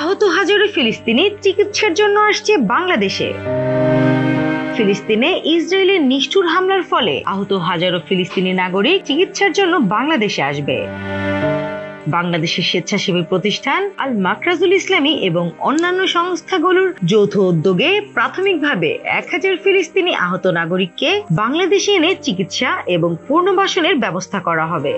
আহত হাজারো ফিলিস্তিনি চিকিৎসার জন্য আসছে বাংলাদেশে। ফিলিস্তিনে ইসরায়েলের নিষ্ঠুর হামলার ফলে আহত হাজারো ফিলিস্তিনি নাগরিক চিকিৎসার জন্য বাংলাদেশে আসবে। বাংলাদেশের স্বেচ্ছাসেবী প্রতিষ্ঠান আল মাকরাজুল ইসলামী এবং অন্যান্য সংস্থাগুলোর যৌথ উদ্যোগে প্রাথমিকভাবে এক হাজার ফিলিস্তিনি আহত নাগরিককে বাংলাদেশে এনে চিকিৎসা এবং পুনর্বাসনের ব্যবস্থা করা হবে।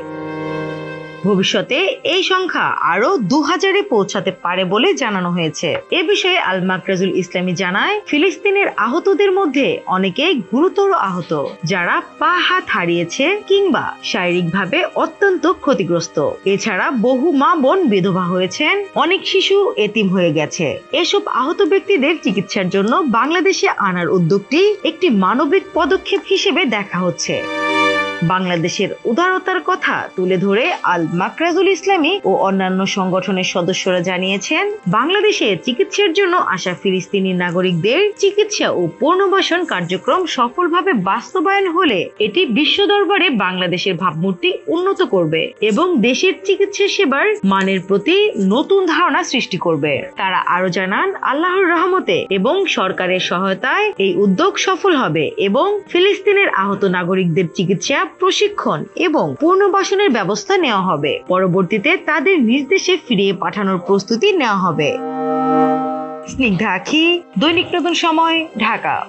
ভবিষ্যতে এই সংখ্যা আরও দু হাজারে পৌঁছাতে পারে বলে জানানো হয়েছে। এ বিষয়ে আল মাকরাজুল ইসলামী জানায়, ফিলিস্তিনের আহতদের মধ্যে অনেকে গুরুতর আহত, যারা পা হাত হারিয়েছে কিংবা শারীরিকভাবে অত্যন্ত ক্ষতিগ্রস্ত। এছাড়া বহু মা বোন বিধবা হয়েছেন, অনেক শিশু এতিম হয়ে গেছে। এসব আহত ব্যক্তিদের চিকিৎসার জন্য বাংলাদেশে আনার উদ্যোগটি একটি মানবিক পদক্ষেপ হিসেবে দেখা হচ্ছে। বাংলাদেশের উদারতার কথা তুলে ধরে আল মাকরাজুল ইসলামী ও অন্যান্য সংগঠনের সদস্যরা জানিয়েছেন, বাংলাদেশে চিকিৎসার জন্য আসা ফিলিস্তিনি নাগরিকদের চিকিৎসা ও পুনর্বাসন কার্যক্রম সফলভাবে বাস্তবায়ন হলে এটি বিশ্ব দরবারে বাংলাদেশের ভাবমূর্তি উন্নত করবে এবং দেশের চিকিৎসা সেবার মানের প্রতি নতুন ধারণা সৃষ্টি করবে। তারা আরও জানান, আল্লাহর রহমতে এবং সরকারের সহায়তায় এই উদ্যোগ সফল হবে এবং ফিলিস্তিনের আহত নাগরিকদের চিকিৎসা প্রশিক্ষণ এবং পুনর্বাসনের ব্যবস্থা নেওয়া হবে। পরবর্তীতে তাদের নির্দেশে দেশে ফিরিয়ে পাঠানোর প্রস্তুতি নেওয়া হবে। স্নিগ্ধা আখি, দৈনিক নতুন সময়, ঢাকা।